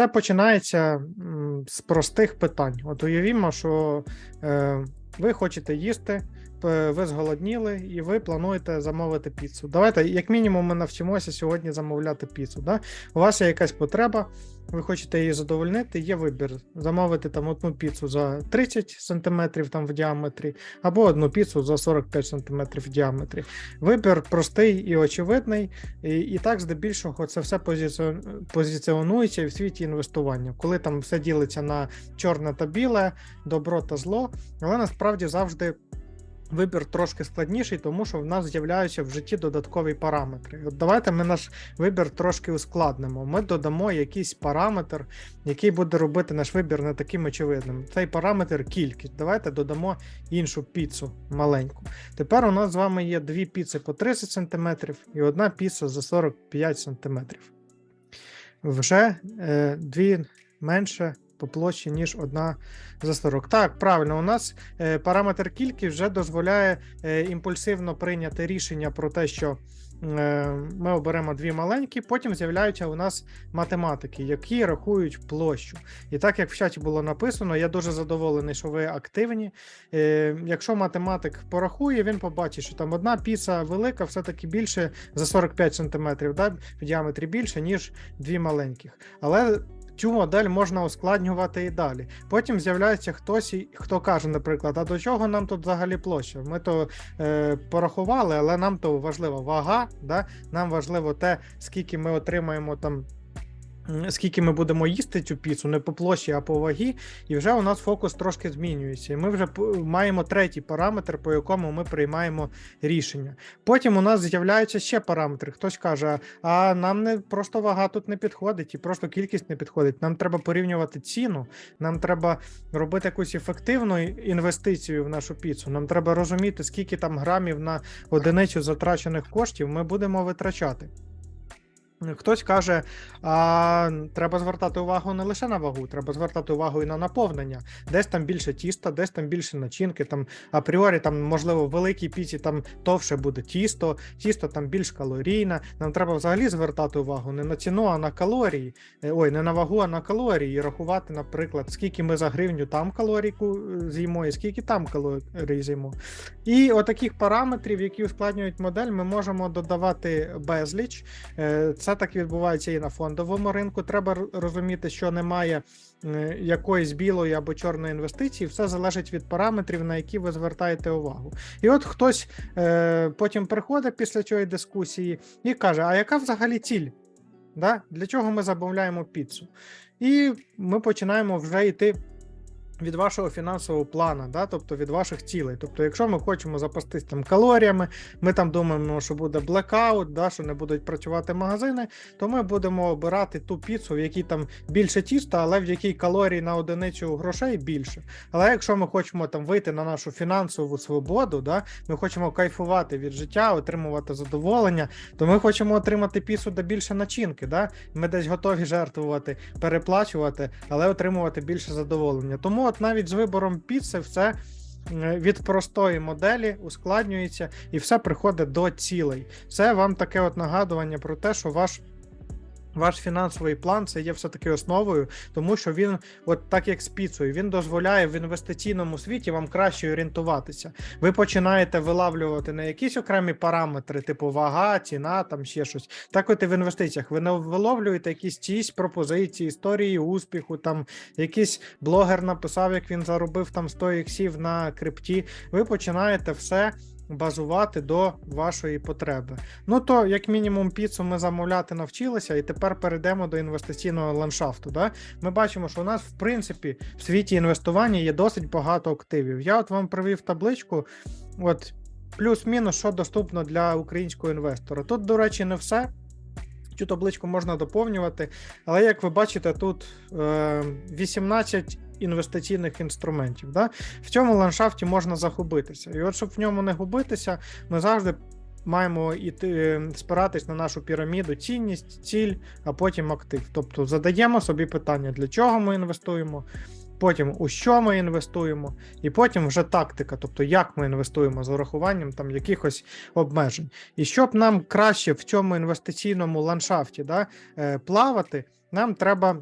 Все починається з простих питань. От уявімо, що е, ви хочете їсти, ви зголодніли, і ви плануєте замовити піцу. Давайте, як мінімум, ми навчимося сьогодні замовляти піцу. Да? У вас є якась потреба, ви хочете її задовольнити, є вибір замовити там одну піцу за 30 см там в діаметрі, або одну піцу за 45 см в діаметрі. Вибір простий і очевидний, і, і так здебільшого це все позиціонується і в світі інвестування, коли там все ділиться на чорне та біле, добро та зло, але насправді завжди. Вибір трошки складніший, тому що в нас з'являються в житті додаткові параметри. От давайте ми наш вибір трошки ускладнимо. Ми додамо якийсь параметр, який буде робити наш вибір не таким очевидним. Цей параметр кількість. Давайте додамо іншу піцу маленьку. Тепер у нас з вами є дві піци по 30 см і одна піца за 45 см. Вже е, дві менше по площі, ніж одна за 40. Так, правильно, у нас е, параметр кількість вже дозволяє е, імпульсивно прийняти рішення про те, що е, ми оберемо дві маленькі, потім з'являються у нас математики, які рахують площу. І так як в чаті було написано, я дуже задоволений, що ви активні. Якщо математик порахує, він побачить, що там одна піца велика, все-таки більше за 45 см, да, в діаметрі більше, ніж дві маленьких. Але цю модель можна ускладнювати і далі. Потім з'являється хтось, хто каже, наприклад, а до чого нам тут взагалі площа? Ми то е, порахували, але нам то важлива вага, да? нам важливо те, скільки ми отримаємо там. Скільки ми будемо їсти цю піцу, не по площі, а по вагі, і вже у нас фокус трошки змінюється. І ми вже маємо третій параметр, по якому ми приймаємо рішення. Потім у нас з'являються ще параметри. Хтось каже, а нам не просто вага тут не підходить, і просто кількість не підходить. Нам треба порівнювати ціну, нам треба робити якусь ефективну інвестицію в нашу піцу. Нам треба розуміти, скільки там грамів на одиницю затрачених коштів ми будемо витрачати. Хтось каже, а треба звертати увагу не лише на вагу, треба звертати увагу і на наповнення. Десь там більше тіста, десь там більше начинки. Там апріорі, там, можливо, в великій піці там товше буде тісто, тісто там більш калорійне. Нам треба взагалі звертати увагу не на ціну, а на калорії. Е, Ой, не на вагу, а на калорії. І рахувати, наприклад, скільки ми за гривню там калорійку з'їмо, і скільки там калорій з'їмо. І отаких параметрів, які ускладнюють модель, ми можемо додавати безліч. Е, Це так відбувається і на фондовому ринку. Треба розуміти, що немає якоїсь білої або чорної інвестиції, все залежить від параметрів, на які ви звертаєте увагу. І от хтось е, потім приходить після цієї дискусії і каже: А яка взагалі ціль? Да? Для чого ми замовляємо піцу? І ми починаємо вже йти. Від вашого фінансового плану, да, тобто від ваших цілей. Тобто, якщо ми хочемо запастись там калоріями, ми там думаємо, що буде блекаут, да, що не будуть працювати магазини, то ми будемо обирати ту піцу, в якій там більше тіста, але в якій калорій на одиницю грошей більше. Але якщо ми хочемо там вийти на нашу фінансову свободу, да, ми хочемо кайфувати від життя, отримувати задоволення, то ми хочемо отримати піцу, де більше начинки. Да? Ми десь готові жертвувати, переплачувати, але отримувати більше задоволення. Тому от навіть з вибором піци все. е, Від простої моделі ускладнюється і все приходить до цілей. Це вам таке от нагадування про те, що ваш ваш фінансовий план це є все-таки основою, тому що він, от так як з піцею, він дозволяє в інвестиційному світі вам краще орієнтуватися. Ви починаєте вилавлювати не якісь окремі параметри, типу вага, ціна, там ще щось. Так, от і в інвестиціях. Ви не виловлюєте якісь чиїсь пропозиції, історії успіху. Там якийсь блогер написав, як він заробив там 100 іксів на крипті. Ви починаєте все. Базувати до вашої потреби. Ну то, як мінімум, піцу ми замовляти навчилися, і тепер перейдемо до інвестиційного ландшафту. Да? Ми бачимо, що у нас, в принципі, в світі інвестування є досить багато активів. Я от вам привів табличку. От плюс-мінус, що доступно для українського інвестора. Тут, до речі, не все. Цю табличку можна доповнювати, але як ви бачите, тут е, 18 інвестиційних інструментів. Да? В цьому ландшафті можна загубитися. І от щоб в ньому не губитися, ми завжди маємо іти, е, спиратись на нашу піраміду, цінність, ціль, а потім актив. Тобто задаємо собі питання, для чого ми інвестуємо. Потім у що ми інвестуємо, і потім вже тактика, тобто як ми інвестуємо з урахуванням там якихось обмежень. І щоб нам краще в цьому інвестиційному ландшафті да, е, плавати, нам треба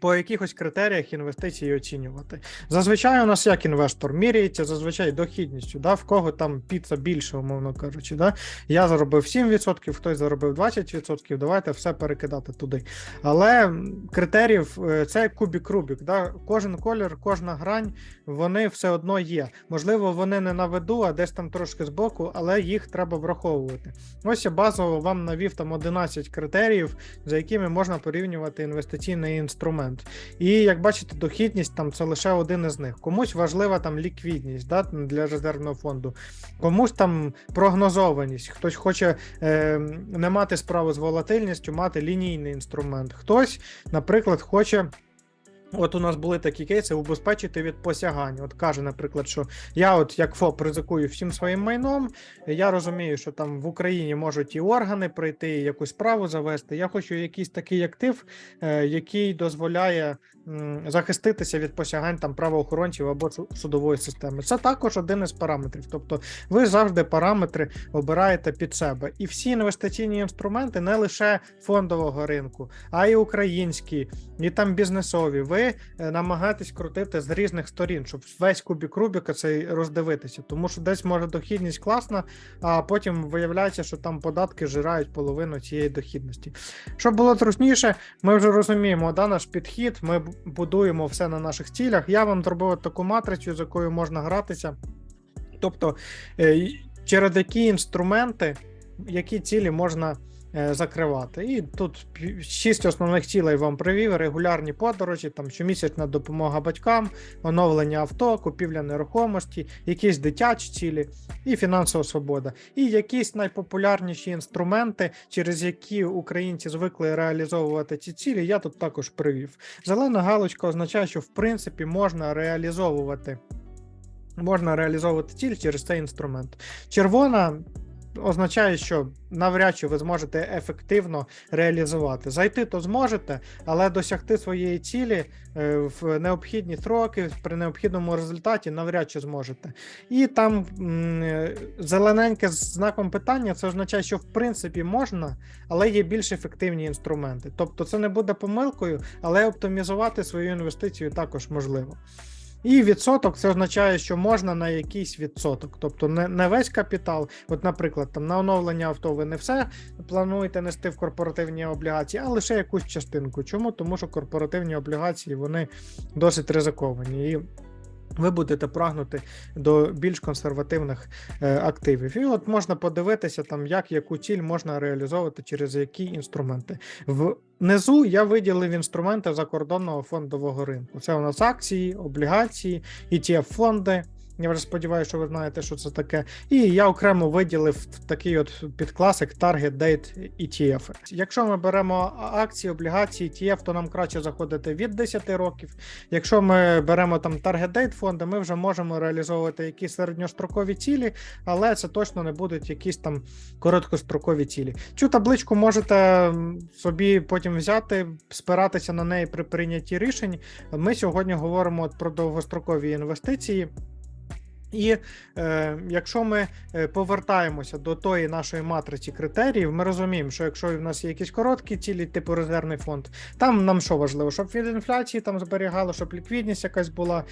по якихось критеріях інвестиції оцінювати. Зазвичай у нас як інвестор міряється зазвичай дохідністю, да, в кого там піца більше, умовно кажучи. Да? Я заробив 7%, хтось заробив 20%, давайте все перекидати туди. Але критеріїв е, це кубік Рубік. Да? Кожен колір, кожна грань, вони все одно є. Можливо, вони не на виду, а десь там трошки збоку, але їх треба враховувати. Ось я базово вам навів там 11 критеріїв, за якими можна порівнювати інвестиційний інструмент інструмент. І як бачите, дохідність там це лише один із них. Комусь важлива там ліквідність да, для резервного фонду, комусь там прогнозованість, хтось хоче е, не мати справу з волатильністю, мати лінійний інструмент. Хтось, наприклад, хоче. От у нас були такі кейси убезпечити від посягань. От каже, наприклад, що я, от як ФОП, ризикую всім своїм майном. Я розумію, що там в Україні можуть і органи прийти, і якусь справу завести. Я хочу якийсь такий актив, е, який дозволяє захиститися від посягань там правоохоронців або судової системи. Це також один із параметрів. Тобто, ви завжди параметри обираєте під себе. І всі інвестиційні інструменти не лише фондового ринку, а й українські, і там бізнесові. Ви е, намагаєтесь крутити з різних сторін, щоб весь кубік Рубіка цей роздивитися, тому що десь може дохідність класна, а потім виявляється, що там податки жирають половину цієї дохідності. Щоб було трусніше, ми вже розуміємо, да, наш підхід. Ми будуємо все на наших цілях. Я вам зробив таку матрицю, з якою можна гратися. Тобто, е, через які інструменти, які цілі можна. Е, закривати. І тут шість основних цілей вам привів: регулярні подорожі, там щомісячна допомога батькам, оновлення авто, купівля нерухомості, якісь дитячі цілі і фінансова свобода. І якісь найпопулярніші інструменти, через які українці звикли реалізовувати ці цілі, я тут також привів. Зелена галочка означає, що в принципі можна реалізовувати. Можна реалізовувати ціль через цей інструмент. Червона означає, що навряд чи ви зможете ефективно реалізувати. Зайти то зможете, але досягти своєї цілі е, в необхідні строки при необхідному результаті навряд чи зможете. І там е, зелененьке з знаком питання це означає, що в принципі можна, але є більш ефективні інструменти. Тобто це не буде помилкою, але оптимізувати свою інвестицію також можливо. І відсоток це означає, що можна на якийсь відсоток, тобто не не весь капітал. От, наприклад, там на оновлення авто ви не все плануєте нести в корпоративні облігації, а лише якусь частинку. Чому? Тому що корпоративні облігації вони досить ризиковані. І ви будете прагнути до більш консервативних е, активів. І от можна подивитися, там, як яку ціль можна реалізовувати через які інструменти. Внизу я виділив інструменти закордонного фондового ринку. Це у нас акції, облігації, etf фонди я вже сподіваюся, що ви знаєте, що це таке. І я окремо виділив такий от підкласик Target Date ETF. Якщо ми беремо акції, облігації, ETF, то нам краще заходити від 10 років. Якщо ми беремо там Target Date фонди, ми вже можемо реалізовувати якісь середньострокові цілі, але це точно не будуть якісь там короткострокові цілі. Цю табличку можете собі потім взяти, спиратися на неї при прийнятті рішень. Ми сьогодні говоримо про довгострокові інвестиції. І е, якщо ми е, повертаємося до тої нашої матриці критеріїв, ми розуміємо, що якщо в нас є якісь короткі цілі, типу резервний фонд, там нам що важливо, щоб від інфляції там зберігало, щоб ліквідність якась була.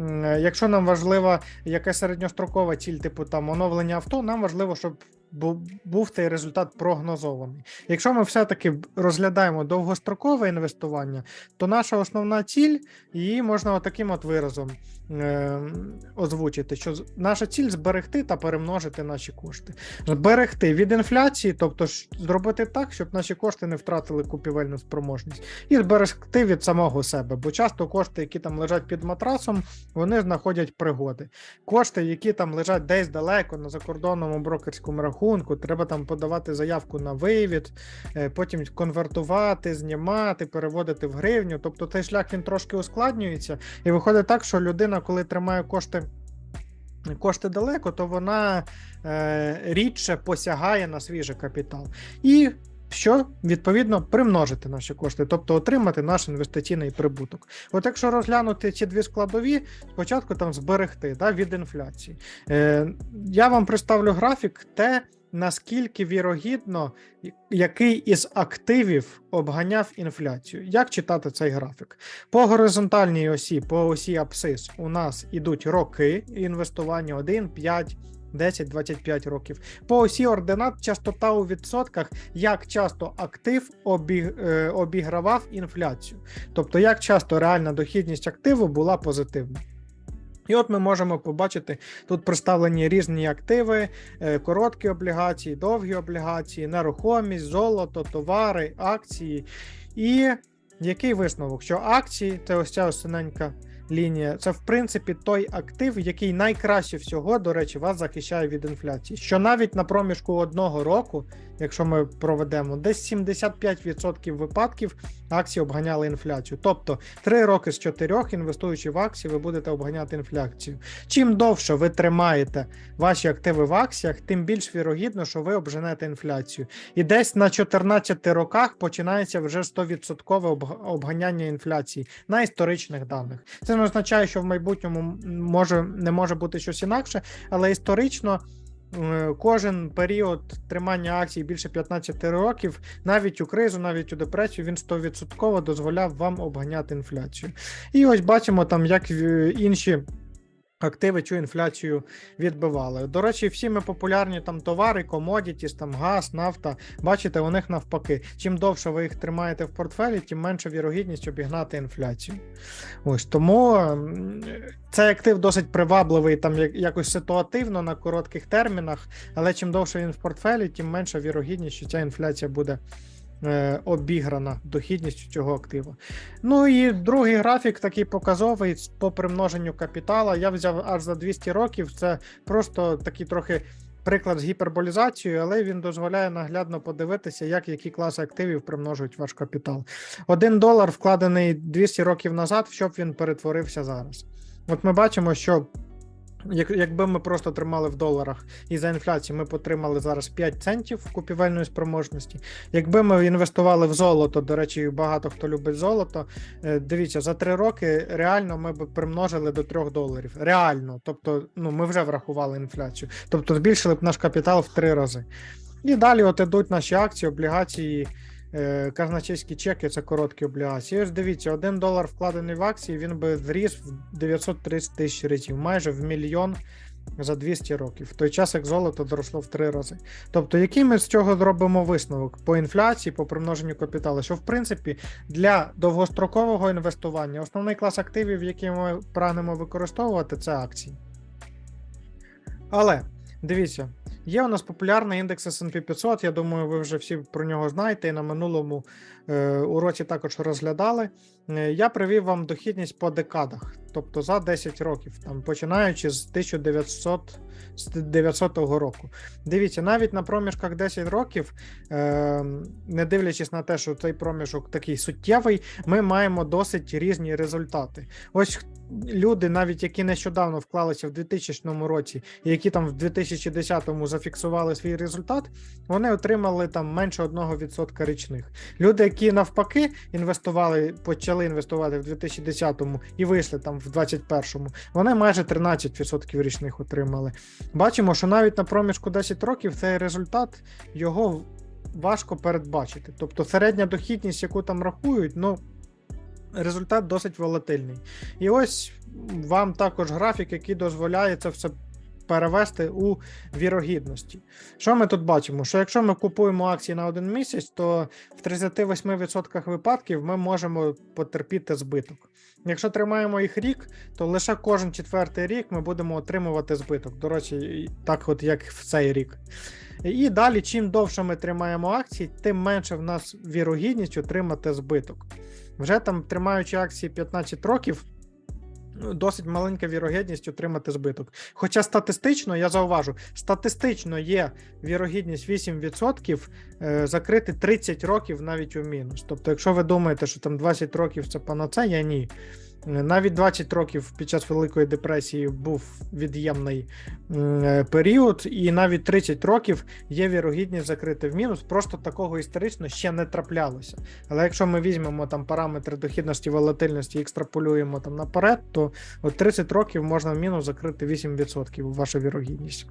Е, якщо нам важлива якась середньострокова ціль, типу там оновлення авто, нам важливо, щоб був цей результат прогнозований. Якщо ми все-таки розглядаємо довгострокове інвестування, то наша основна ціль її можна таким от виразом е, озвучити, що наша ціль зберегти та перемножити наші кошти. Зберегти від інфляції, тобто зробити так, щоб наші кошти не втратили купівельну спроможність, і зберегти від самого себе. Бо часто кошти, які там лежать під матрасом, вони знаходять пригоди. Кошти, які там лежать десь далеко на закордонному брокерському рахунку, рахунку, треба там подавати заявку на вивід, е, потім конвертувати, знімати, переводити в гривню. Тобто цей шлях він трошки ускладнюється, і виходить так, що людина, коли тримає кошти. Кошти далеко, то вона е, рідше посягає на свіжий капітал. І що відповідно примножити наші кошти, тобто отримати наш інвестиційний прибуток. От якщо розглянути ці дві складові, спочатку там зберегти да, від інфляції. Е, Я вам представлю графік, те, наскільки вірогідно, який із активів обганяв інфляцію. Як читати цей графік? По горизонтальній осі, по осі абсцис, у нас ідуть роки інвестування 1, 5, 10-25 років. По осі ординат частота у відсотках, як часто актив обіг, е, обігравав інфляцію. Тобто, як часто реальна дохідність активу була позитивна. І от ми можемо побачити тут представлені різні активи, е, короткі облігації, довгі облігації, нерухомість, золото, товари, акції. І який висновок? Що акції це ось ця синенька лінія. Це в принципі той актив, який найкраще всього, до речі, вас захищає від інфляції. Що навіть на проміжку одного року, якщо ми проведемо, десь 75% випадків акції обганяли інфляцію. Тобто 3 роки з 4, інвестуючи в акції, ви будете обганяти інфляцію. Чим довше ви тримаєте ваші активи в акціях, тим більш вірогідно, що ви обженете інфляцію. І десь на 14 роках починається вже 100% обганяння інфляції на історичних даних. Це не означає, що в майбутньому може не може бути щось інакше, але історично. Е, кожен період тримання акцій більше 15 років, навіть у кризу, навіть у депресію, він 100% дозволяв вам обганяти інфляцію. І ось бачимо там, як інші Активи цю інфляцію відбивали. До речі, всі ми популярні там товари, комодітіс, там газ, нафта. Бачите, у них навпаки. Чим довше ви їх тримаєте в портфелі, тим менша вірогідність обігнати інфляцію. Ось тому цей актив досить привабливий, там якось ситуативно на коротких термінах, але чим довше він в портфелі, тим менша вірогідність, що ця інфляція буде. Е, обіграна дохідністю цього активу. Ну і другий графік такий показовий по примноженню капітала. Я взяв аж за 200 років. Це просто такий трохи. Приклад з гіперболізацією, але він дозволяє наглядно подивитися, як які класи активів примножують ваш капітал. Один долар вкладений 200 років назад, в що б він перетворився зараз. От ми бачимо, що як, Якби ми просто тримали в доларах і за інфляцію ми потримали зараз 5 центів купівельної спроможності. Якби ми інвестували в золото, до речі, багато хто любить золото. Е, дивіться, за 3 роки реально ми б примножили до 3 доларів. Реально, тобто, ну ми вже врахували інфляцію, тобто збільшили б наш капітал в 3 рази. І далі от ідуть наші акції, облігації. Е, казначейські чеки це короткі облігації. ось дивіться, один долар вкладений в акції, він би зріс в 930 тисяч разів, майже в мільйон за 200 років. В той час як золото доросло в три рази. Тобто, який ми з цього зробимо висновок по інфляції, по примноженню капіталу, що в принципі для довгострокового інвестування основний клас активів, які ми прагнемо використовувати, це акції. Але дивіться. Є у нас популярний індекс SP 500. Я думаю, ви вже всі про нього знаєте. І на минулому е, уроці також розглядали. Е, я привів вам дохідність по декадах, тобто за 10 років, там починаючи з 1900 з 900 року. Дивіться, навіть на проміжках 10 років, е, не дивлячись на те, що цей проміжок такий суттєвий, ми маємо досить різні результати. Ось люди, навіть які нещодавно вклалися в 2000 році, і які там в 2010-му зафіксували свій результат, вони отримали там менше 1% річних. Люди, які навпаки інвестували, почали інвестувати в 2010-му і вийшли там в 21-му, вони майже 13% річних отримали. Бачимо, що навіть на проміжку 10 років цей результат його важко передбачити. Тобто середня дохідність, яку там рахують, ну результат досить волатильний. І ось вам також графік, який дозволяє це все перевести у вірогідності. Що ми тут бачимо? Що якщо ми купуємо акції на один місяць, то в 38% випадків ми можемо потерпіти збиток. Якщо тримаємо їх рік, то лише кожен четвертий рік ми будемо отримувати збиток. До речі, так от як в цей рік. І далі, чим довше ми тримаємо акції, тим менше в нас вірогідність отримати збиток. Вже там, тримаючи акції 15 років, досить маленька вірогідність отримати збиток. Хоча статистично, я зауважу, статистично є вірогідність 8% е, закрити 30 років навіть у мінус. Тобто, якщо ви думаєте, що там 20 років це панацея, ні. Навіть 20 років під час Великої депресії був від'ємний е, період, і навіть 30 років є вірогідність закрити в мінус. Просто такого історично ще не траплялося. Але якщо ми візьмемо там параметри дохідності, волатильності і екстраполюємо там наперед, то от 30 років можна в мінус закрити 8% ваша вірогідність.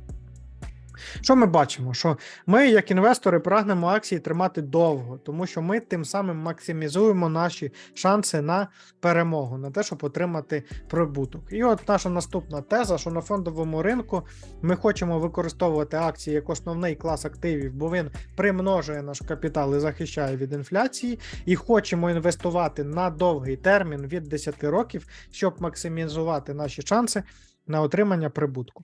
Що ми бачимо? Що ми, як інвестори, прагнемо акції тримати довго, тому що ми тим самим максимізуємо наші шанси на перемогу, на те, щоб отримати прибуток. І от наша наступна теза, що на фондовому ринку ми хочемо використовувати акції як основний клас активів, бо він примножує наш капітал і захищає від інфляції, і хочемо інвестувати на довгий термін від 10 років, щоб максимізувати наші шанси на отримання прибутку.